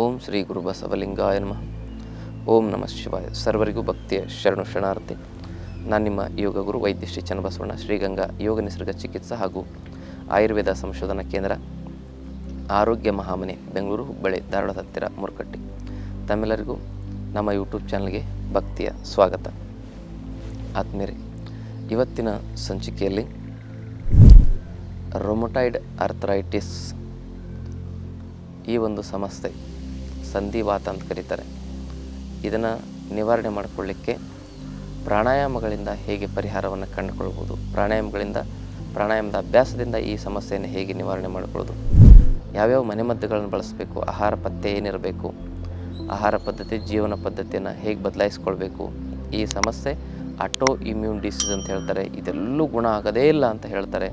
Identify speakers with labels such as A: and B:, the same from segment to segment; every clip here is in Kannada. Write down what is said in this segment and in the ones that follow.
A: ಓಂ ಶ್ರೀ ಗುರು ಬಸವಲಿಂಗಾಯ ನಮಃ. ಓಂ ನಮಃ ಶಿವಾಯ. ಸರ್ವರಿಗೂ ಭಕ್ತಿಯ ಶರಣು ಶರಣಾರ್ಥಿ. ನಾನು ನಿಮ್ಮ ಯೋಗ ಗುರು ವೈದ್ಯ ಶ್ರೀ ಚನ್ನಬಸವಣ್ಣ, ಶ್ರೀಗಂಗಾ ಯೋಗ ನಿಸರ್ಗ ಚಿಕಿತ್ಸಾ ಹಾಗೂ ಆಯುರ್ವೇದ ಸಂಶೋಧನಾ ಕೇಂದ್ರ, ಆರೋಗ್ಯ ಮಹಾಮನೆ, ಬೆಂಗಳೂರು, ಹುಬ್ಬಳ್ಳಿ, ಧಾರವಾಡದ ಹತ್ತಿರ ಮುರುಕಟ್ಟಿ. ತಮ್ಮೆಲ್ಲರಿಗೂ ನಮ್ಮ ಯೂಟ್ಯೂಬ್ ಚಾನಲ್ಗೆ ಭಕ್ತಿಯ ಸ್ವಾಗತ. ಆತ್ಮೀಯರೇ, ಇವತ್ತಿನ ಸಂಚಿಕೆಯಲ್ಲಿ ರೊಮೊಟೈಡ್ ಅರ್ಥರೈಟಿಸ್ ಈ ಒಂದು ಸಮಸ್ಯೆ. ಸಂಧಿವಾತ ಅಂತ ಕರೀತಾರೆ. ಇದನ್ನು ನಿವಾರಣೆ ಮಾಡಿಕೊಳ್ಳಿಕ್ಕೆ ಪ್ರಾಣಾಯಾಮಗಳಿಂದ ಹೇಗೆ ಪರಿಹಾರವನ್ನು ಕಂಡುಕೊಳ್ಬೋದು? ಪ್ರಾಣಾಯಾಮಗಳಿಂದ, ಪ್ರಾಣಾಯಾಮದ ಅಭ್ಯಾಸದಿಂದ ಈ ಸಮಸ್ಯೆಯನ್ನು ಹೇಗೆ ನಿವಾರಣೆ ಮಾಡಿಕೊಳ್ಳೋದು? ಯಾವ್ಯಾವ ಮನೆಮದ್ದುಗಳನ್ನು ಬಳಸಬೇಕು? ಆಹಾರ ಪತ್ತೆ ಏನಿರಬೇಕು? ಆಹಾರ ಪದ್ಧತಿ, ಜೀವನ ಪದ್ಧತಿಯನ್ನು ಹೇಗೆ ಬದಲಾಯಿಸ್ಕೊಳ್ಬೇಕು? ಈ ಸಮಸ್ಯೆ ಆಟೋ ಇಮ್ಯೂನ್ ಡಿಸೀಸ್ ಅಂತ ಹೇಳ್ತಾರೆ. ಇದೆಲ್ಲೂ ಗುಣ ಆಗೋದೇ ಇಲ್ಲ ಅಂತ ಹೇಳ್ತಾರೆ.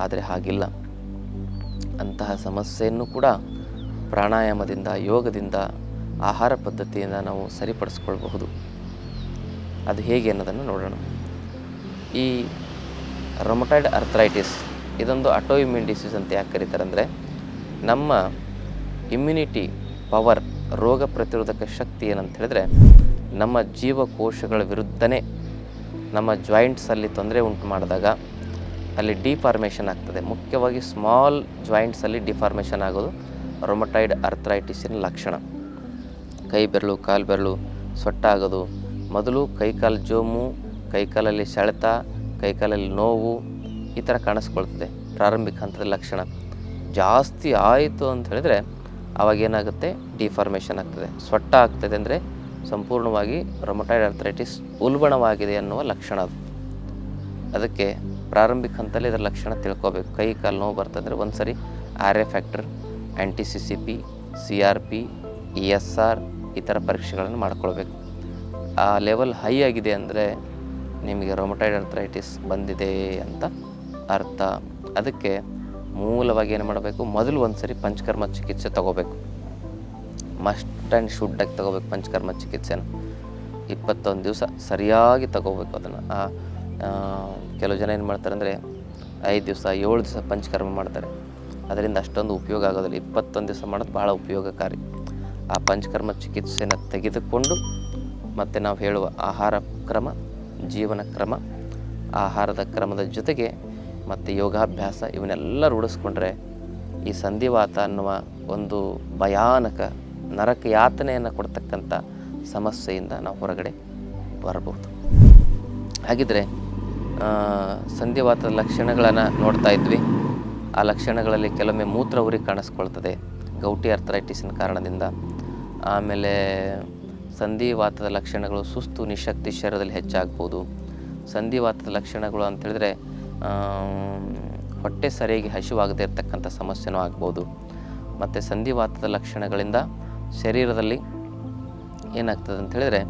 A: ಆದರೆ ಹಾಗಿಲ್ಲ. ಅಂತಹ ಸಮಸ್ಯೆಯನ್ನು ಕೂಡ ಪ್ರಾಣಾಯಾಮದಿಂದ, ಯೋಗದಿಂದ ಆಹಾರ ಪದ್ಧತಿಯಿಂದ ನಾವು ಸರಿಪಡಿಸ್ಕೊಳ್ಬಹುದು. ಅದು ಹೇಗೆ ಅನ್ನೋದನ್ನು ನೋಡೋಣ. ಈ ರೊಮಟೈಡ್ ಅರ್ಥ್ರೈಟಿಸ್ ಇದೊಂದು ಅಟೋ ಇಮ್ಯೂನ್ ಡಿಸೀಸ್ ಅಂತ ಯಾಕೆ ಕರೀತಾರೆ ಅಂದರೆ ನಮ್ಮ ಇಮ್ಯುನಿಟಿ ಪವರ್ ರೋಗ ಪ್ರತಿರೋಧಕ ಶಕ್ತಿ ಏನಂತ ಹೇಳಿದ್ರೆ, ನಮ್ಮ ಜೀವಕೋಶಗಳ ವಿರುದ್ಧನೇ ನಮ್ಮ ಜಾಯಿಂಟ್ಸಲ್ಲಿ ತೊಂದರೆ ಉಂಟು ಮಾಡಿದಾಗ ಅಲ್ಲಿ ಡಿಫಾರ್ಮೇಷನ್ ಆಗ್ತದೆ. ಮುಖ್ಯವಾಗಿ ಸ್ಮಾಲ್ ಜಾಯಿಂಟ್ಸಲ್ಲಿ ಡಿಫಾರ್ಮೇಷನ್ ಆಗೋದು. ರೊಮಟೈಡ್ ಅರ್ಥ್ರೈಟಿಸಿನ ಲಕ್ಷಣ. ಕೈ ಬೆರಳು, ಕಾಲು ಬೆರಳು ಸೊಟ್ಟಾಗೋದು. ಮೊದಲು ಕೈಕಾಲು ಜೋಮು, ಕೈಕಾಲಲ್ಲಿ ಸೆಳೆತ, ಕೈಕಾಲಲ್ಲಿ ನೋವು ಈ ಥರ ಕಾಣಿಸ್ಕೊಳ್ತದೆ. ಪ್ರಾರಂಭಿಕ ಹಂತದ ಲಕ್ಷಣ. ಜಾಸ್ತಿ ಆಯಿತು ಅಂತ ಹೇಳಿದರೆ ಏನಾಗುತ್ತೆ? ಡಿಫಾರ್ಮೇಷನ್ ಆಗ್ತದೆ. ಸೊಟ್ಟ ಆಗ್ತದೆ ಅಂದರೆ ಸಂಪೂರ್ಣವಾಗಿ ರೊಮಟೈಡ್ ಅರ್ಥ್ರೈಟಿಸ್ ಉಲ್ಬಣವಾಗಿದೆ ಅನ್ನುವ ಲಕ್ಷಣ ಅದು. ಅದಕ್ಕೆ ಪ್ರಾರಂಭಿಕ ಹಂತದಲ್ಲಿ ಇದರ ಲಕ್ಷಣ ತಿಳ್ಕೊಬೇಕು. ಕೈ ಕಾಲು ನೋವು ಬರ್ತಂದರೆ ಒಂದು ಸರಿ R factor anti C C P C R P E S R ಈ ಥರ ಪರೀಕ್ಷೆಗಳನ್ನು ಮಾಡ್ಕೊಳ್ಬೇಕು. ಆ ಲೆವೆಲ್ ಹೈ ಆಗಿದೆ ಅಂದರೆ ನಿಮಗೆ ರೊಮಟೈಡ್ ಅರ್ಥರೈಟಿಸ್ ಬಂದಿದೆ ಅಂತ ಅರ್ಥ. ಅದಕ್ಕೆ ಮೂಲವಾಗಿ ಏನು ಮಾಡಬೇಕು? ಮೊದಲು ಒಂದು ಸರಿ ಪಂಚಕರ್ಮ ಚಿಕಿತ್ಸೆ ತಗೋಬೇಕು. ಮಸ್ಟ್ ಆ್ಯಂಡ್ ಶುಡ್ಡಾಗಿ ತಗೋಬೇಕು ಪಂಚಕರ್ಮ ಚಿಕಿತ್ಸೆನ. ಇಪ್ಪತ್ತೊಂದು ದಿವಸ ಸರಿಯಾಗಿ ತಗೋಬೇಕು ಅದನ್ನು. ಕೆಲವು ಜನ ಏನು ಮಾಡ್ತಾರೆ ಅಂದರೆ ಐದು ದಿವಸ ಏಳು ದಿವಸ ಪಂಚಕರ್ಮ ಮಾಡ್ತಾರೆ. ಅದರಿಂದ ಅಷ್ಟೊಂದು ಉಪಯೋಗ ಆಗೋದಿಲ್ಲ. ಇಪ್ಪತ್ತೊಂದು ದಿವಸ ಮಾಡೋದು ಭಾಳ ಉಪಯೋಗಕಾರಿ. ಆ ಪಂಚಕರ್ಮ ಚಿಕಿತ್ಸೆನ ತೆಗೆದುಕೊಂಡು ಮತ್ತು ನಾವು ಹೇಳುವ ಆಹಾರ ಕ್ರಮ, ಜೀವನ ಕ್ರಮ, ಆಹಾರದ ಕ್ರಮದ ಜೊತೆಗೆ ಮತ್ತು ಯೋಗಾಭ್ಯಾಸ ಇವನ್ನೆಲ್ಲ ರೂಢಿಸ್ಕೊಂಡ್ರೆ ಈ ಸಂಧಿವಾತ ಅನ್ನುವ ಒಂದು ಭಯಾನಕ ನರಕ ಯಾತನೆಯನ್ನು ಕೊಡ್ತಕ್ಕಂಥ ಸಮಸ್ಯೆಯಿಂದ ನಾವು ಹೊರಗಡೆ ಬರಬಹುದು. ಹಾಗಿದ್ರೆ ಸಂಧಿವಾತದ ಲಕ್ಷಣಗಳನ್ನು ನೋಡ್ತಾ ಇದ್ವಿ. ಆ ಲಕ್ಷಣಗಳಲ್ಲಿ ಕೆಲವೊಮ್ಮೆ ಮೂತ್ರ ಉರಿ ಕಾಣಿಸ್ಕೊಳ್ತದೆ, ಗೌಟಿ ಅರ್ಥರೈಟಿಸಿನ ಕಾರಣದಿಂದ. ಆಮೇಲೆ ಸಂಧಿವಾತದ ಲಕ್ಷಣಗಳು ಸುಸ್ತು, ನಿಶಕ್ತಿ ಶರೀರದಲ್ಲಿ ಹೆಚ್ಚಾಗ್ಬೋದು. ಸಂಧಿವಾತದ ಲಕ್ಷಣಗಳು ಅಂತ ಹೇಳಿದ್ರೆ ಹೊಟ್ಟೆ ಸರಿಯಾಗಿ ಹಸಿವಾಗದೇ ಇರತಕ್ಕಂಥ ಸಮಸ್ಯೆನೂ ಆಗ್ಬೋದು. ಮತ್ತು ಸಂಧಿವಾತದ ಲಕ್ಷಣಗಳಿಂದ ಶರೀರದಲ್ಲಿ ಏನಾಗ್ತದೆ ಅಂತ ಹೇಳಿದ್ರೆ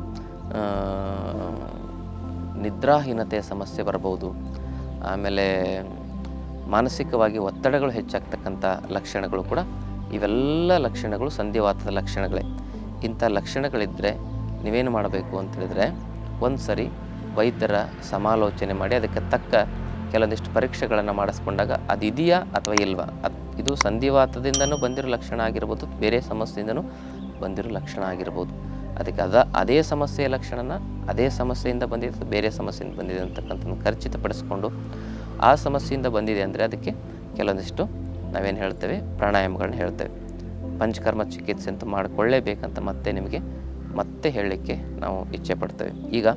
A: ನಿದ್ರಾಹೀನತೆಯ ಸಮಸ್ಯೆ ಬರ್ಬೋದು. ಆಮೇಲೆ ಮಾನಸಿಕವಾಗಿ ಒತ್ತಡಗಳು ಹೆಚ್ಚಾಗ್ತಕ್ಕಂಥ ಲಕ್ಷಣಗಳು ಕೂಡ ಇವೆಲ್ಲ ಲಕ್ಷಣಗಳು ಸಂಧಿವಾತದ ಲಕ್ಷಣಗಳೇ. ಇಂಥ ಲಕ್ಷಣಗಳಿದ್ದರೆ ನೀವೇನು ಮಾಡಬೇಕು ಅಂತ ಹೇಳಿದ್ರೆ ಒಂದು ಸರಿ ವೈದ್ಯರ ಸಮಾಲೋಚನೆ ಮಾಡಿ ಅದಕ್ಕೆ ತಕ್ಕ ಕೆಲವೊಂದಿಷ್ಟು ಪರೀಕ್ಷೆಗಳನ್ನು ಮಾಡಿಸ್ಕೊಂಡಾಗ ಅದು ಇದೆಯಾ ಅಥವಾ ಇಲ್ವಾ? ಅದು ಇದು ಸಂಧಿವಾತದಿಂದನೂ ಬಂದಿರೋ ಲಕ್ಷಣ ಆಗಿರ್ಬೋದು, ಬೇರೆ ಸಮಸ್ಯೆಯಿಂದನೂ ಬಂದಿರೋ ಲಕ್ಷಣ ಆಗಿರ್ಬೋದು. ಅದಕ್ಕೆ ಅದ, ಅದೇ ಸಮಸ್ಯೆಯ ಲಕ್ಷಣನ ಅದೇ ಸಮಸ್ಯೆಯಿಂದ ಬಂದಿದೆ ಬೇರೆ ಸಮಸ್ಯೆಯಿಂದ ಬಂದಿದೆ ಅಂತಕ್ಕಂಥದ್ದು ಖಚಿತಪಡಿಸ್ಕೊಂಡು ಆ ಸಮಸ್ಯೆಯಿಂದ ಬಂದಿದೆ ಅಂದರೆ ಅದಕ್ಕೆ ಕೆಲವೊಂದಿಷ್ಟು ನಾವೇನು ಹೇಳ್ತೇವೆ? ಪ್ರಾಣಾಯಾಮಗಳನ್ನ ಹೇಳ್ತೇವೆ. ಪಂಚಕರ್ಮ ಚಿಕಿತ್ಸೆ ಅಂತ ಮಾಡಿಕೊಳ್ಳೇಬೇಕಂತ ಮತ್ತೆ ನಿಮಗೆ ಮತ್ತೆ ಹೇಳಲಿಕ್ಕೆ ನಾವು ಇಚ್ಛೆ ಪಡ್ತೇವೆ. ಈಗ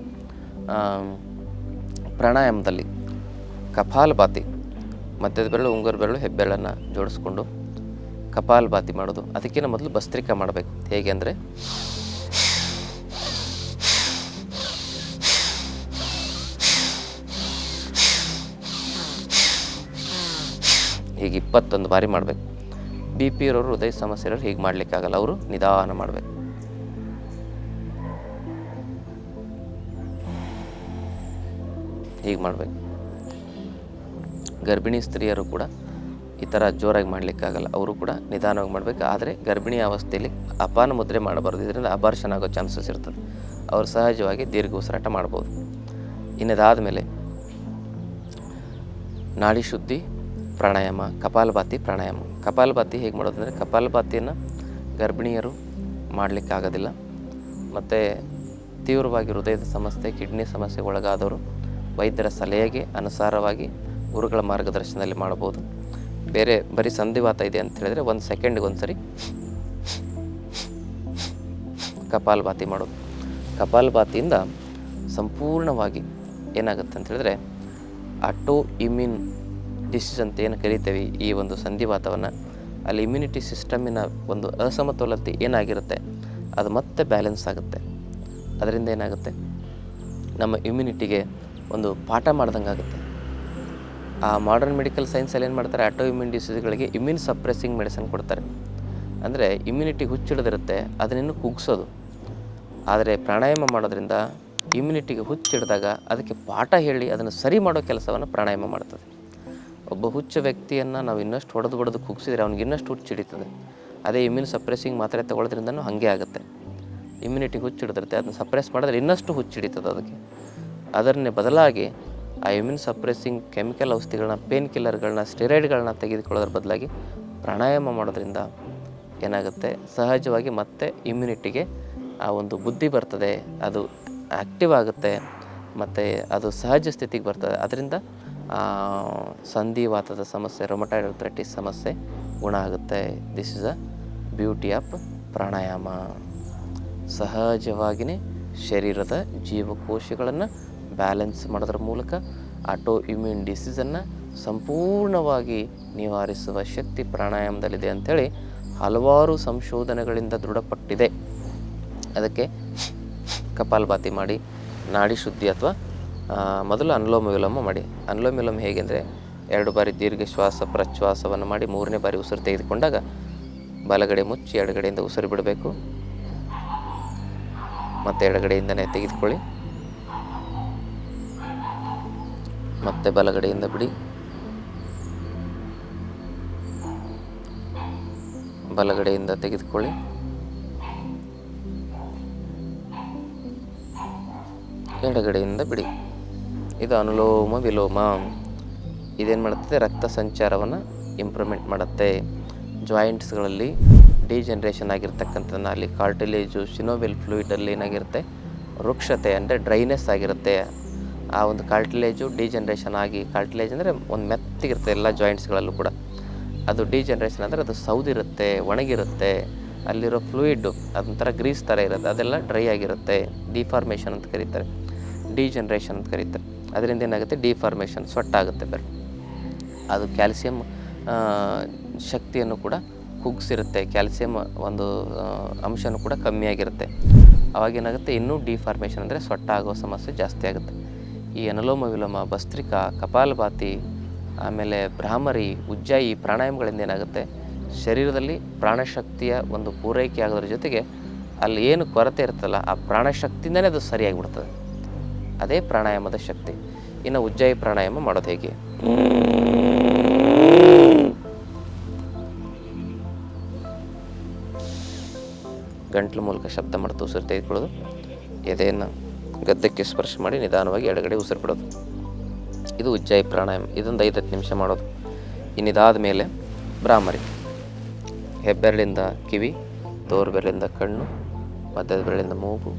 A: ಪ್ರಾಣಾಯಾಮದಲ್ಲಿ ಕಪಾಲಭಾತಿ ಮಧ್ಯದ ಬೆರಳು, ಉಂಗುರ ಬೆರಳು, ಹೆಬ್ಬೆರಳನ್ನು ಜೋಡಿಸ್ಕೊಂಡು ಕಪಾಲಭಾತಿ ಮಾಡೋದು. ಅದಕ್ಕಿಂತ ಮೊದಲು ಭಸ್ತ್ರಿಕಾ ಮಾಡಬೇಕು. ಹೇಗೆ ಅಂದರೆ ಹೀಗೆ ಇಪ್ಪತ್ತೊಂದು ಬಾರಿ ಮಾಡಬೇಕು. ಬಿ ಪಿ ಇರೋರು ಹೃದಯ ಸಮಸ್ಯೆ ಇರೋರು ಹೀಗೆ ಮಾಡಲಿಕ್ಕಾಗಲ್ಲ ಅವರು ನಿಧಾನ ಮಾಡಬೇಕು. ಹೀಗೆ ಮಾಡಬೇಕು. ಗರ್ಭಿಣಿ ಸ್ತ್ರೀಯರು ಕೂಡ ಈ ಥರ ಜೋರಾಗಿ ಮಾಡಲಿಕ್ಕಾಗಲ್ಲ ಅವರು ಕೂಡ ನಿಧಾನವಾಗಿ ಮಾಡಬೇಕು. ಆದರೆ ಗರ್ಭಿಣಿ ಅವಸ್ಥೆಯಲ್ಲಿ ಅಪಾನ ಮುದ್ರೆ ಮಾಡಬಾರ್ದು, ಇದರಿಂದ ಅಬಾರ್ಷನ್ ಆಗೋ ಚಾನ್ಸಸ್ ಇರ್ತದೆ. ಅವರು ಸಹಜವಾಗಿ ದೀರ್ಘ ಉಸಿರಾಟ ಮಾಡ್ಬೋದು. ಇನ್ನದಾದ ಮೇಲೆ ನಾಡಿ ಶುದ್ಧಿ ಪ್ರಾಣಾಯಾಮ, ಕಪಾಲಭಾತಿ ಪ್ರಾಣಾಯಾಮ. ಕಪಾಲಭಾತಿ ಹೇಗೆ ಮಾಡೋದಂದರೆ ಕಪಾಲಭಾತಿಯನ್ನು ಗರ್ಭಿಣಿಯರು ಮಾಡಲಿಕ್ಕಾಗೋದಿಲ್ಲ. ಮತ್ತು ತೀವ್ರವಾಗಿ ಹೃದಯದ ಸಮಸ್ಯೆ, ಕಿಡ್ನಿ ಸಮಸ್ಯೆಗೆ ಒಳಗಾದವರು ವೈದ್ಯರ ಸಲಹೆಗೆ ಅನುಸಾರವಾಗಿ ಗುರುಗಳ ಮಾರ್ಗದರ್ಶನದಲ್ಲಿ ಮಾಡಬಹುದು. ಬೇರೆ ಬರೀ ಸಂಧಿವಾತ ಇದೆ ಅಂತ ಹೇಳಿದರೆ ಒಂದು ಸೆಕೆಂಡಿಗೆ ಒಂದು ಸರಿ ಕಪಾಲಭಾತಿ ಮಾಡೋದು. ಕಪಾಲಭಾತಿಯಿಂದ ಸಂಪೂರ್ಣವಾಗಿ ಏನಾಗುತ್ತೆ ಅಂತ ಹೇಳಿದ್ರೆ ಆಟೋ ಇಮ್ಯೂನ್ ಡಿಸೀಸ್ ಅಂತ ಏನು ಕರಿತೇವೆ ಈ ಒಂದು ಸಂಧಿವಾತವನ್ನು ಅಲ್ಲಿ ಇಮ್ಯುನಿಟಿ ಸಿಸ್ಟಮಿನ ಒಂದು ಅಸಮತೋಲತೆ ಏನಾಗಿರುತ್ತೆ, ಅದು ಮತ್ತೆ ಬ್ಯಾಲೆನ್ಸ್ ಆಗುತ್ತೆ. ಅದರಿಂದ ಏನಾಗುತ್ತೆ? ನಮ್ಮ ಇಮ್ಯುನಿಟಿಗೆ ಒಂದು ಪಾಠ ಮಾಡ್ದಂಗೆ ಆಗುತ್ತೆ ಆ ಮಾಡರ್ನ್ ಮೆಡಿಕಲ್ ಸೈನ್ಸಲ್ಲಿ ಏನು ಮಾಡ್ತಾರೆ? ಆಟೋ ಇಮ್ಯೂನ್ ಡಿಸೀಸ್ಗಳಿಗೆ ಇಮ್ಯೂನ್ ಸಪ್ರೆಸಿಂಗ್ ಮೆಡಿಸನ್ ಕೊಡ್ತಾರೆ. ಅಂದರೆ ಇಮ್ಯುನಿಟಿ ಹುಚ್ಚಿಡ್ದಿರುತ್ತೆ ಅದನ್ನೇನು ಕುಗ್ಸೋದು. ಆದರೆ ಪ್ರಾಣಾಯಾಮ ಮಾಡೋದ್ರಿಂದ ಇಮ್ಯುನಿಟಿಗೆ ಹುಚ್ಚಿಡಿದಾಗ ಅದಕ್ಕೆ ಪಾಠ ಹೇಳಿ ಅದನ್ನು ಸರಿ ಮಾಡೋ ಕೆಲಸವನ್ನು ಪ್ರಾಣಾಯಾಮ ಮಾಡ್ತದೆ. ಒಬ್ಬ ಹುಚ್ಚ ವ್ಯಕ್ತಿಯನ್ನು ನಾವು ಇನ್ನಷ್ಟು ಹೊಡೆದು ಹೊಡೆದು ಕುಗ್ಸಿದ್ರೆ ಅವ್ನಿಗೆ ಇನ್ನಷ್ಟು ಹುಚ್ಚು ಹಿಡಿತದೆ. ಅದೇ ಇಮ್ಯೂನ್ ಸಪ್ರೆಸಿಂಗ್ ಮಾತ್ರೆ ತಗೊಳ್ಳೋದ್ರಿಂದನೂ ಹಾಗೆ ಆಗುತ್ತೆ. ಇಮ್ಯುನಿಟಿ ಹುಚ್ಚಿಡಿದಿರುತ್ತೆ ಅದನ್ನ ಸಪ್ರೆಸ್ ಮಾಡಿದ್ರೆ ಇನ್ನಷ್ಟು ಹುಚ್ಚು ಹಿಡಿತದೆ ಅದಕ್ಕೆ. ಅದನ್ನೇ ಬದಲಾಗಿ ಆ ಇಮ್ಯೂನ್ ಸಪ್ರೆಸಿಂಗ್ ಕೆಮಿಕಲ್ ಔಷಧಿಗಳನ್ನ ಪೇನ್ ಕಿಲ್ಲರ್ಗಳನ್ನ ಸ್ಟೆರಾಯ್ಡ್ಗಳನ್ನ ತೆಗೆದುಕೊಳ್ಳೋದ್ರ ಬದಲಾಗಿ ಪ್ರಾಣಾಯಾಮ ಮಾಡೋದ್ರಿಂದ ಏನಾಗುತ್ತೆ? ಸಹಜವಾಗಿ ಮತ್ತೆ ಇಮ್ಯುನಿಟಿಗೆ ಆ ಒಂದು ಬುದ್ಧಿ ಬರ್ತದೆ. ಅದು ಆ್ಯಕ್ಟಿವ್ ಆಗುತ್ತೆ. ಮತ್ತು ಅದು ಸಹಜ ಸ್ಥಿತಿಗೆ ಬರ್ತದೆ. ಅದರಿಂದ ಸಂಧಿವಾತದ ಸಮಸ್ಯೆ ಆರ್ಥ್ರೈಟಿಸ್ ಸಮಸ್ಯೆ ಗುಣ ಆಗುತ್ತೆ. This is a beauty of pranayama. ಸಹಜವಾಗಿಯೇ ಶರೀರದ ಜೀವಕೋಶಗಳನ್ನು ಬ್ಯಾಲೆನ್ಸ್ ಮಾಡೋದ್ರ ಮೂಲಕ ಆಟೋ ಇಮ್ಯೂನ್ ಡಿಸೀಸನ್ನು ಸಂಪೂರ್ಣವಾಗಿ ನಿವಾರಿಸುವ ಶಕ್ತಿ ಪ್ರಾಣಾಯಾಮದಲ್ಲಿದೆ ಅಂಥೇಳಿ ಹಲವಾರು ಸಂಶೋಧನೆಗಳಿಂದ ದೃಢಪಟ್ಟಿದೆ. ಅದಕ್ಕೆ ಕಪಾಲಭಾತಿ ಮಾಡಿ, ನಾಡಿ ಶುದ್ಧಿ ಅಥವಾ ಮೊದಲು ಅನುಲೋಮ ವಿಲೋಮ ಮಾಡಿ. ಅನುಲೋಮ ವಿಲೋಮ ಹೇಗೆಂದರೆ ಎರಡು ಬಾರಿ ದೀರ್ಘ ಶ್ವಾಸ ಪ್ರಶ್ವಾಸವನ್ನು ಮಾಡಿ ಮೂರನೇ ಬಾರಿ ಉಸಿರು ತೆಗೆದುಕೊಂಡಾಗ ಬಲಗಡೆ ಮುಚ್ಚಿ ಎಡಗಡೆಯಿಂದ ಉಸಿರು ಬಿಡಬೇಕು. ಮತ್ತು ಎಡಗಡೆಯಿಂದನೇ ತೆಗೆದುಕೊಳ್ಳಿ. ಮತ್ತೆ ಬಲಗಡೆಯಿಂದ ಬಿಡಿ. ಬಲಗಡೆಯಿಂದ ತೆಗೆದುಕೊಳ್ಳಿ. ಎಡಗಡೆಯಿಂದ ಬಿಡಿ. ಇದು ಅನುಲೋಮ ವಿಲೋಮ. ಇದೇನು ಮಾಡುತ್ತೆ? ರಕ್ತ ಸಂಚಾರವನ್ನು ಇಂಪ್ರೂವ್ಮೆಂಟ್ ಮಾಡುತ್ತೆ. ಜಾಯಿಂಟ್ಸ್ಗಳಲ್ಲಿ ಡಿಜನ್ರೇಷನ್ ಆಗಿರ್ತಕ್ಕಂಥದ್ದನ್ನ ಅಲ್ಲಿ ಕಾರ್ಟಿಲೇಜು ಸಿನೋವೆಲ್ ಫ್ಲೂಯಿಡಲ್ಲಿ ಏನಾಗಿರುತ್ತೆ? ವೃಕ್ಷತೆ ಅಂದರೆ ಡ್ರೈನೆಸ್ ಆಗಿರುತ್ತೆ. ಆ ಒಂದು ಕಾರ್ಟಿಲೇಜು ಡಿಜನ್ರೇಷನ್ ಆಗಿ ಕಾರ್ಟಿಲೇಜ್ ಅಂದರೆ ಒಂದು ಮೆತ್ತಿಗಿರುತ್ತೆ ಎಲ್ಲ ಜಾಯಿಂಟ್ಸ್ಗಳಲ್ಲೂ ಕೂಡ. ಅದು ಡಿಜನ್ರೇಷನ್ ಅಂದರೆ ಅದು ಸೌದಿರುತ್ತೆ, ಒಣಗಿರುತ್ತೆ. ಅಲ್ಲಿರೋ ಫ್ಲೂಯಿಡ್ಡು ಅದೊಂಥರ ಗ್ರೀಸ್ ಥರ ಇರುತ್ತೆ, ಅದೆಲ್ಲ ಡ್ರೈ ಆಗಿರುತ್ತೆ. ಡಿಫಾರ್ಮೇಷನ್ ಅಂತ ಕರೀತಾರೆ. ಡಿಜನ್ರೇಷನ್ ಅಂತ ಕರೀತಾರೆ. ಅದರಿಂದ ಏನಾಗುತ್ತೆ? ಡಿಫಾರ್ಮೇಷನ್ ಸೊಟ್ಟಾಗುತ್ತೆ ಬರೀ. ಅದು ಕ್ಯಾಲ್ಸಿಯಂ ಶಕ್ತಿಯನ್ನು ಕೂಡ ಕುಗ್ಸಿರುತ್ತೆ. ಕ್ಯಾಲ್ಸಿಯಂ ಒಂದು ಅಂಶನೂ ಕೂಡ ಕಮ್ಮಿಯಾಗಿರುತ್ತೆ. ಅವಾಗ ಏನಾಗುತ್ತೆ? ಇನ್ನೂ ಡಿಫಾರ್ಮೇಷನ್ ಅಂದರೆ ಸೊಟ್ಟಾಗೋ ಸಮಸ್ಯೆ ಜಾಸ್ತಿ ಆಗುತ್ತೆ. ಈ ಅನುಲೋಮ ವಿಲೋಮ ಭಸ್ತ್ರಿಕಾ, ಕಪಾಲಭಾತಿ, ಆಮೇಲೆ ಭ್ರಾಮರಿ, ಉಜ್ಜಾಯಿ, ಪ್ರಾಣಾಯಾಮಗಳಿಂದ ಏನಾಗುತ್ತೆ? ಶರೀರದಲ್ಲಿ ಪ್ರಾಣಶಕ್ತಿಯ ಒಂದು ಪೂರೈಕೆ ಆಗೋದ್ರ ಜೊತೆಗೆ ಅಲ್ಲಿ ಏನು ಕೊರತೆ ಇರ್ತಲ್ಲ ಆ ಪ್ರಾಣಶಕ್ತಿಯಿಂದಲೇ ಅದು ಸರಿಯಾಗಿಬಿಡ್ತದೆ. ಅದೇ ಪ್ರಾಣಾಯಾಮದ ಶಕ್ತಿ. ಇನ್ನು ಉಜ್ಜಾಯಿ ಪ್ರಾಣಾಯಾಮ ಮಾಡೋದು ಹೇಗೆ? ಗಂಟ್ಲು ಮೂಲಕ ಶಬ್ದ ಮಾಡ್ತಾ ಉಸಿರು ತೆಗೆದುಕೊಳ್ಳೋದು. ಎದೆಯನ್ನು ಗದ್ದಕ್ಕೆ ಸ್ಪರ್ಶ ಮಾಡಿ ನಿಧಾನವಾಗಿ ಎಡಗಡೆ ಉಸಿರು ಬಿಡೋದು. ಇದು ಉಜ್ಜಾಯಿ ಪ್ರಾಣಾಯಾಮ. ಇದೊಂದು ಐದು ಹತ್ತು ನಿಮಿಷ ಮಾಡೋದು. ಇನ್ನಿದಾದ ಮೇಲೆ ಬ್ರಾಹ್ಮರಿ ಹೆಬ್ಬೆರಳಿಂದ ಕಿವಿ ತೋರು ಬೆರಳಿಂದ ಕಣ್ಣು, ಮಧ್ಯದ ಬೆರಳಿಂದ ಮೂಗು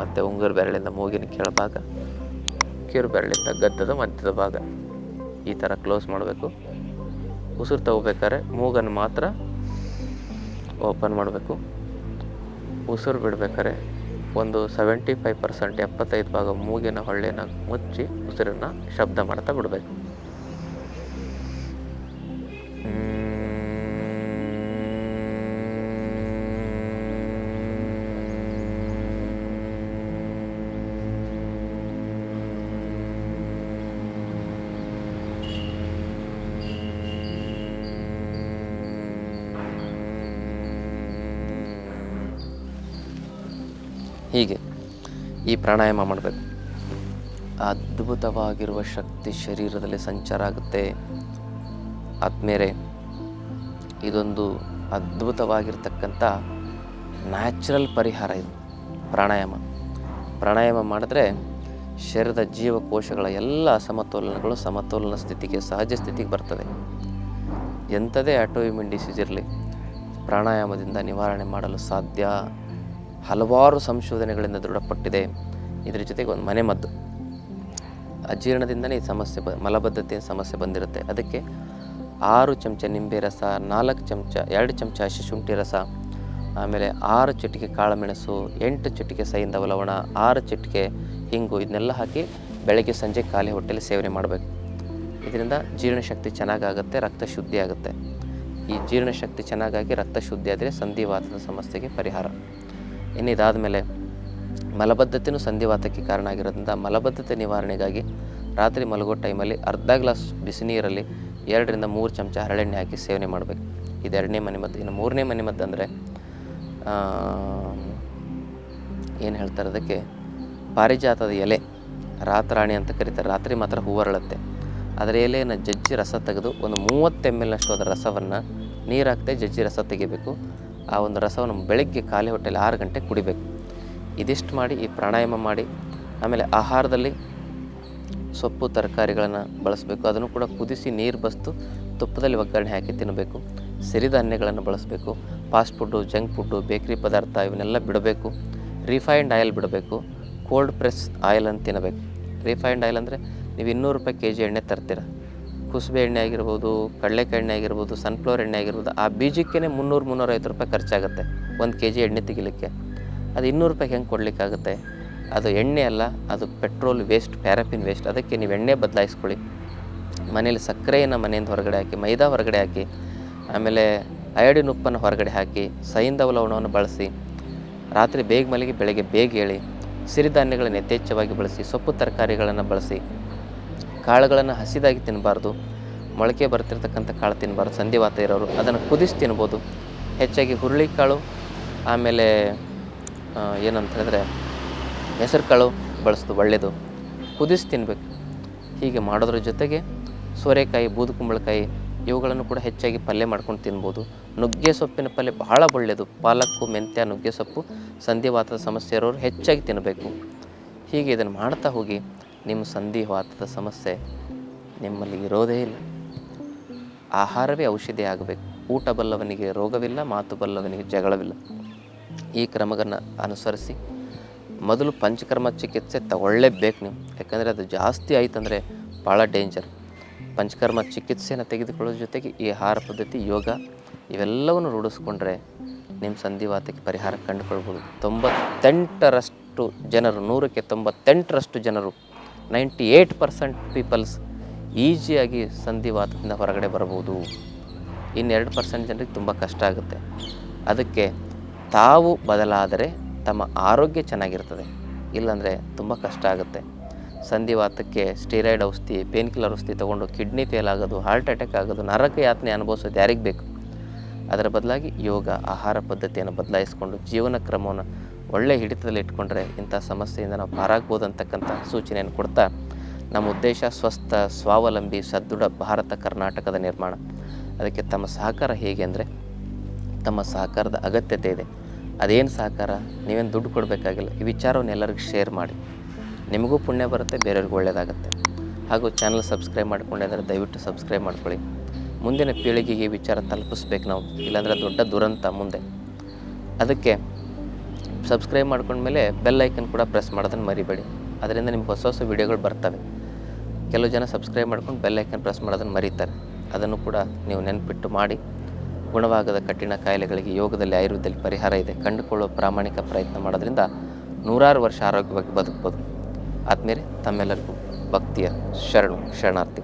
A: ಮತ್ತು ಉಂಗುರ ಬೆರಳಿಂದ ಮೂಗಿನ ಕೆಳಭಾಗ ಕಿರು ಬೆರಳಿಂದ ಗದ್ದದ ಮಧ್ಯದ ಭಾಗ ಈ ಥರ ಕ್ಲೋಸ್ ಮಾಡಬೇಕು. ಉಸಿರು ತಗೋಬೇಕಾದ್ರೆ ಮೂಗನ್ನು ಮಾತ್ರ ಓಪನ್ ಮಾಡಬೇಕು. ಉಸಿರು ಬಿಡಬೇಕಾದ್ರೆ ಒಂದು ಸೆವೆಂಟಿ ಫೈವ್ ಪರ್ಸೆಂಟ್ ಎಪ್ಪತ್ತೈದು ಭಾಗ ಮೂಗಿನ ಹೊಳ್ಳೆನ ಮುಚ್ಚಿ ಉಸಿರನ್ನು ಶಬ್ದ ಮಾಡ್ತಾ ಬಿಡಬೇಕು. ಹೀಗೆ ಈ ಪ್ರಾಣಾಯಾಮ ಮಾಡಬೇಕು. ಅದ್ಭುತವಾಗಿರುವ ಶಕ್ತಿ ಶರೀರದಲ್ಲಿ ಸಂಚಾರ ಆಗುತ್ತೆ. ಆದ್ಮೇಲೆ ಇದೊಂದು ಅದ್ಭುತವಾಗಿರ್ತಕ್ಕಂಥ ನ್ಯಾಚುರಲ್ ಪರಿಹಾರ ಇದು, ಪ್ರಾಣಾಯಾಮ. ಪ್ರಾಣಾಯಾಮ ಮಾಡಿದ್ರೆ ಶರೀರದ ಜೀವಕೋಶಗಳ ಎಲ್ಲ ಅಸಮತೋಲನಗಳು ಸಮತೋಲನ ಸ್ಥಿತಿಗೆ, ಸಹಜ ಸ್ಥಿತಿಗೆ ಬರ್ತದೆ. ಎಂಥದೇ ಆಟೋ ಇಮ್ಯೂನ್ ಡಿಸೀಸ್ ಇರಲಿ, ಪ್ರಾಣಾಯಾಮದಿಂದ ನಿವಾರಣೆ ಮಾಡಲು ಸಾಧ್ಯ. ಹಲವಾರು ಸಂಶೋಧನೆಗಳಿಂದ ದೃಢಪಟ್ಟಿದೆ. ಇದರ ಜೊತೆಗೆ ಒಂದು ಮನೆಮದ್ದು ಅಜೀರ್ಣದಿಂದಲೇ ಈ ಸಮಸ್ಯೆ ಬ, ಮಲಬದ್ಧತೆಯ ಸಮಸ್ಯೆ ಬಂದಿರುತ್ತೆ. ಅದಕ್ಕೆ ಆರು ಚಮಚ ನಿಂಬೆ ರಸ, ನಾಲ್ಕು ಚಮಚ, ಎರಡು ಚಮಚ ಶುಂಠಿ ರಸ, ಆಮೇಲೆ ಆರು ಚಿಟಿಕೆ ಕಾಳುಮೆಣಸು, ಎಂಟು ಚಿಟಿಕೆ ಸೈಯಿಂದ ಲವಣ ಆರು ಚಿಟಿಕೆ ಹಿಂಗು ಇದನ್ನೆಲ್ಲ ಹಾಕಿ ಬೆಳಗ್ಗೆ ಸಂಜೆ ಖಾಲಿ ಹೊಟ್ಟೆಲಿ ಸೇವನೆ ಮಾಡಬೇಕು. ಇದರಿಂದ ಜೀರ್ಣಶಕ್ತಿ ಚೆನ್ನಾಗಾಗುತ್ತೆ, ರಕ್ತ ಶುದ್ಧಿ ಆಗುತ್ತೆ ಈ ಜೀರ್ಣಶಕ್ತಿ ಚೆನ್ನಾಗಾಗಿ ರಕ್ತ ಶುದ್ಧಿ ಆದರೆ ಸಂಧಿವಾತದ ಸಮಸ್ಯೆಗೆ ಪರಿಹಾರ. ಇನ್ನು ಇದಾದ ಮೇಲೆ ಮಲಬದ್ಧತೆಯೂ ಸಂಧಿವಾತಕ್ಕೆ ಕಾರಣ ಆಗಿರೋದ್ರಿಂದ ಮಲಬದ್ಧತೆ ನಿವಾರಣೆಗಾಗಿ ರಾತ್ರಿ ಮಲಗೋ ಟೈಮಲ್ಲಿ ಅರ್ಧ ಗ್ಲಾಸ್ ಬಿಸಿ ನೀರಲ್ಲಿ ಎರಡರಿಂದ ಮೂರು ಚಮಚ ಹರಳೆಣ್ಣೆ ಹಾಕಿ ಸೇವನೆ ಮಾಡಬೇಕು. ಇದು ಎರಡನೇ ಮನೆಮದ್ದು, ಇನ್ನು ಮೂರನೇ ಮನೆಮದ್ದು ಅಂದರೆ ಏನು ಹೇಳ್ತಾರೆ ಅದಕ್ಕೆ? ಪಾರಿಜಾತದ ಎಲೆ, ರಾತ್ರಾಣಿ ಅಂತ ಕರೀತಾರೆ. ರಾತ್ರಿ ಮಾತ್ರ ಹೂವರಳುತ್ತೆ ಅದರ ಎಲೆಯನ್ನು ಜಜ್ಜಿ ರಸ ತೆಗೆದು ಒಂದು ಮೂವತ್ತು ಎಂ ಎಲ್ನಷ್ಟು ಅದರ ರಸವನ್ನು ನೀರು ಹಾಕ್ತೆ ಜಜ್ಜಿ ರಸ ತೆಗಿಬೇಕು. ಆ ಒಂದು ರಸವನ್ನು ಬೆಳಗ್ಗೆ ಖಾಲಿ ಹೊಟ್ಟೆಯಲ್ಲಿ ಆರು ಗಂಟೆ ಕುಡಿಬೇಕು. ಇದಿಷ್ಟು ಮಾಡಿ, ಈ ಪ್ರಾಣಾಯಾಮ ಮಾಡಿ, ಆಮೇಲೆ ಆಹಾರದಲ್ಲಿ ಸೊಪ್ಪು, ತರಕಾರಿಗಳನ್ನು ಬಳಸಬೇಕು. ಅದನ್ನು ಕೂಡ ಕುದಿಸಿ ನೀರು ಬಸ್ತು, ತುಪ್ಪದಲ್ಲಿ ಒಗ್ಗರಣೆ ಹಾಕಿ ತಿನ್ನಬೇಕು. ಸಿರಿಧಾನ್ಯಗಳನ್ನು ಬಳಸಬೇಕು. ಫಾಸ್ಟ್ ಫುಡ್ಡು, ಜಂಕ್ ಫುಡ್ಡು, ಬೇಕ್ರಿ ಪದಾರ್ಥ ಇವನ್ನೆಲ್ಲ ಬಿಡಬೇಕು. ರಿಫೈನ್ಡ್ ಆಯಿಲ್ ಬಿಡಬೇಕು. ಕೋಲ್ಡ್ ಪ್ರೆಸ್ ಆಯಿಲನ್ನು ತಿನ್ನಬೇಕು. ರಿಫೈನ್ಡ್ ಆಯಿಲ್ ಅಂದರೆ ನೀವು ಇನ್ನೂರು ರೂಪಾಯಿ ಕೆ ಜಿ ಎಣ್ಣೆ ತರ್ತೀರ. ಕುಸುಬೆ ಎಣ್ಣೆ ಆಗಿರ್ಬೋದು, ಕಡಲೆಕಾಯಿ ಎಣ್ಣೆ ಆಗಿರ್ಬೋದು ಸನ್ಫ್ಲವರ್ ಎಣ್ಣೆ ಆಗಿರ್ಬೋದು, ಆ ಬೀಜಕ್ಕೇ ಮುನ್ನೂರು ಮುನ್ನೂರೈವತ್ತು ರೂಪಾಯಿ ಖರ್ಚಾಗುತ್ತೆ ಒಂದು ಕೆ ಜಿ ಎಣ್ಣೆ ತೆಗಿಲಿಕ್ಕೆ. ಅದು ಇನ್ನೂರು ರೂಪಾಯಿ ಹೆಂಗೆ ಕೊಡಲಿಕ್ಕಾಗುತ್ತೆ? ಅದು ಎಣ್ಣೆ ಅಲ್ಲ, ಅದು ಪೆಟ್ರೋಲ್ ವೇಸ್ಟ್, ಪ್ಯಾರಫಿನ್ ವೇಸ್ಟ್, ಅದಕ್ಕೆ ನೀವು ಎಣ್ಣೆ ಬದಲಾಯಿಸ್ಕೊಳ್ಳಿ. ಮನೇಲಿ ಸಕ್ಕರೆಯನ್ನು ಮನೆಯಿಂದ ಹೊರಗಡೆ ಹಾಕಿ, ಮೈದಾ ಹೊರಗಡೆ ಹಾಕಿ, ಆಮೇಲೆ ಅಯೋಡಿನ್ ಉಪ್ಪನ್ನು ಹೊರಗಡೆ ಹಾಕಿ ಸೈಂಧವ ಲವಣವನ್ನು ಬಳಸಿ, ರಾತ್ರಿ ಬೇಗ ಮಲಗಿ ಬೆಳಗ್ಗೆ ಬೇಗ ಏಳಿ, ಸಿರಿಧಾನ್ಯಗಳನ್ನು ಯಥೇಚ್ಛವಾಗಿ ಬಳಸಿ, ಸೊಪ್ಪು ತರಕಾರಿಗಳನ್ನು ಬಳಸಿ ಕಾಳುಗಳನ್ನು ಹಸಿದಾಗಿ ತಿನ್ನಬಾರ್ದು ಮೊಳಕೆ ಬರ್ತಿರ್ತಕ್ಕಂಥ ಕಾಳು ತಿನ್ನಬಾರ್ದು ಸಂಧಿವಾತ ಇರೋರು ಅದನ್ನು ಕುದಿಸಿ ತಿನ್ಬೋದು. ಹೆಚ್ಚಾಗಿ ಹುರುಳಿಕಾಳು ಆಮೇಲೆ ಏನಂತ ಹೇಳಿದ್ರೆ ಹೆಸರು ಕಾಳು ಬಳಸೋದು ಒಳ್ಳೆಯದು ಕುದಿಸಿ ತಿನ್ನಬೇಕು ಹೀಗೆ ಮಾಡೋದ್ರ ಜೊತೆಗೆ ಸೋರೆಕಾಯಿ ಬೂದುಕುಂಬಳಕಾಯಿ ಇವುಗಳನ್ನು ಕೂಡ ಹೆಚ್ಚಾಗಿ ಪಲ್ಯ ಮಾಡ್ಕೊಂಡು ತಿನ್ಬೋದು. ನುಗ್ಗೆ ಸೊಪ್ಪಿನ ಪಲ್ಯ ಬಹಳ ಒಳ್ಳೆಯದು ಪಾಲಕ್ಕು, ಮೆಂತ್ಯ, ನುಗ್ಗೆ ಸೊಪ್ಪು ಸಂಧಿವಾತದ ಸಮಸ್ಯೆ ಇರೋರು ಹೆಚ್ಚಾಗಿ ತಿನ್ನಬೇಕು ಹೀಗೆ ಇದನ್ನು ಮಾಡ್ತಾ ಹೋಗಿ ನಿಮ್ಮ ಸಂಧಿವಾತದ ಸಮಸ್ಯೆ ನಿಮ್ಮಲ್ಲಿ ಇರೋದೇ ಇಲ್ಲ. ಆಹಾರವೇ ಔಷಧಿ ಆಗಬೇಕು. ಊಟ ಬಲ್ಲವನಿಗೆ ರೋಗವಿಲ್ಲ, ಮಾತು ಬಲ್ಲವನಿಗೆ ಜಗಳವಿಲ್ಲ. ಈ ಕ್ರಮಗಳನ್ನು ಅನುಸರಿಸಿ ಮೊದಲು ಪಂಚಕರ್ಮ ಚಿಕಿತ್ಸೆ ತಗೊಳ್ಳೇಬೇಕು ನೀವು. ಯಾಕಂದರೆ ಅದು ಜಾಸ್ತಿ ಆಯ್ತಂದರೆ ಭಾಳ ಡೇಂಜರ್ ಪಂಚಕರ್ಮ ಚಿಕಿತ್ಸೆಯನ್ನು ತೆಗೆದುಕೊಳ್ಳೋದ್ರ ಜೊತೆಗೆ ಈ ಆಹಾರ ಪದ್ಧತಿ, ಯೋಗ ಇವೆಲ್ಲವನ್ನು ರೂಢಿಸ್ಕೊಂಡ್ರೆ ನಿಮ್ಮ ಸಂಧಿವಾತಕ್ಕೆ ಪರಿಹಾರ ಕಂಡುಕೊಳ್ಬೋದು. ತೊಂಬತ್ತೆಂಟರಷ್ಟು ಜನರು, ನೂರಕ್ಕೆ ತೊಂಬತ್ತೆಂಟರಷ್ಟು ಜನರು ನೈಂಟಿ ಏಟ್ ಪರ್ಸೆಂಟ್ ಪೀಪಲ್ಸ್ ಈಸಿಯಾಗಿ ಸಂಧಿವಾತದಿಂದ ಹೊರಗಡೆ ಬರ್ಬೋದು ಇನ್ನೆರಡು ಪರ್ಸೆಂಟ್ ಜನರಿಗೆ ತುಂಬ ಕಷ್ಟ ಆಗುತ್ತೆ. ಅದಕ್ಕೆ ತಾವು ಬದಲಾದರೆ ತಮ್ಮ ಆರೋಗ್ಯ ಚೆನ್ನಾಗಿರ್ತದೆ. ಇಲ್ಲಾಂದರೆ ತುಂಬ ಕಷ್ಟ ಆಗುತ್ತೆ. ಸಂಧಿವಾತಕ್ಕೆ ಸ್ಟೀರಾಯ್ಡ್ ಔಷಧಿ ಪೇನ್ ಕಿಲ್ಲರ್ ಔಷಧಿ ತೊಗೊಂಡು ಕಿಡ್ನಿ ಫೇಲ್ ಆಗೋದು ಹಾರ್ಟ್ ಅಟ್ಯಾಕ್ ಆಗೋದು, ನರಕ ಯಾತನೆ ಅನುಭವಿಸೋದು ಯಾರಿಗೆ ಬೇಕು? ಅದರ ಬದಲಾಗಿ ಯೋಗ, ಆಹಾರ ಪದ್ಧತಿಯನ್ನು ಬದಲಾಯಿಸಿಕೊಂಡು ಜೀವನ ಕ್ರಮವನ್ನು ಒಳ್ಳೆ ಹಿಡಿತದಲ್ಲಿ ಇಟ್ಕೊಂಡ್ರೆ ಇಂಥ ಸಮಸ್ಯೆಯಿಂದ ನಾವು ಪಾರಾಗ್ಬೋದು ಅಂತಕ್ಕಂಥ ಸೂಚನೆಯನ್ನು ಕೊಡ್ತಾ ನಮ್ಮ ಉದ್ದೇಶ ಸ್ವಸ್ಥ, ಸ್ವಾವಲಂಬಿ, ಸದೃಢ ಭಾರತ ಕರ್ನಾಟಕದ ನಿರ್ಮಾಣ. ಅದಕ್ಕೆ ತಮ್ಮ ಸಹಕಾರ ಹೇಗೆ ಅಂದರೆ ತಮ್ಮ ಸಹಕಾರದ ಅಗತ್ಯತೆ ಇದೆ. ಅದೇನು ಸಹಕಾರ? ನೀವೇನು ದುಡ್ಡು ಕೊಡಬೇಕಾಗಿಲ್ಲ. ಈ ವಿಚಾರವನ್ನು ಎಲ್ಲರಿಗೂ ಶೇರ್ ಮಾಡಿ. ನಿಮಗೂ ಪುಣ್ಯ ಬರುತ್ತೆ, ಬೇರೆಯವ್ರಿಗೂ ಒಳ್ಳೆಯದಾಗುತ್ತೆ ಹಾಗೂ ಚಾನಲ್ ಸಬ್ಸ್ಕ್ರೈಬ್ ಮಾಡ್ಕೊಂಡಿದ್ದಾರೆ ದಯವಿಟ್ಟು ಸಬ್ಸ್ಕ್ರೈಬ್ ಮಾಡ್ಕೊಳ್ಳಿ. ಮುಂದಿನ ಪೀಳಿಗೆಗೆ ಈ ವಿಚಾರ ತಲುಪಿಸ್ಬೇಕು ನಾವು. ಇಲ್ಲಾಂದರೆ ದೊಡ್ಡ ದುರಂತ ಮುಂದೆ. ಅದಕ್ಕೆ ಸಬ್ಸ್ಕ್ರೈಬ್ ಮಾಡ್ಕೊಂಡ್ಮೇಲೆ ಬೆಲ್ ಐಕನ್ ಕೂಡ ಪ್ರೆಸ್ ಮಾಡೋದನ್ನು ಮರಿಬೇಡಿ. ಅದರಿಂದ ನಿಮ್ಗೆ ಹೊಸ ಹೊಸ ವೀಡಿಯೋಗಳು ಬರ್ತವೆ. ಕೆಲವು ಜನ ಸಬ್ಸ್ಕ್ರೈಬ್ ಮಾಡ್ಕೊಂಡು ಬೆಲ್ ಐಕನ್ ಪ್ರೆಸ್ ಮಾಡೋದನ್ನು ಮರೀತಾರೆ. ಅದನ್ನು ಕೂಡ ನೀವು ನೆನಪಿಟ್ಟು ಮಾಡಿ. ಗುಣವಾಗದ ಕಠಿಣ ಕಾಯಿಲೆಗಳಿಗೆ ಯೋಗದಲ್ಲಿ, ಆಯುರ್ವೇದದಲ್ಲಿ ಪರಿಹಾರ ಇದೆ. ಕಂಡುಕೊಳ್ಳುವ ಪ್ರಾಮಾಣಿಕ ಪ್ರಯತ್ನ ಮಾಡೋದ್ರಿಂದ ನೂರಾರು ವರ್ಷ ಆರೋಗ್ಯವಾಗಿ ಬದುಕ್ಬೋದು. ಆದಮೇಲೆ ತಮ್ಮೆಲ್ಲರಿಗೂ ಭಕ್ತಿಯ ಶರಣು, ಶರಣಾರ್ಥಿ.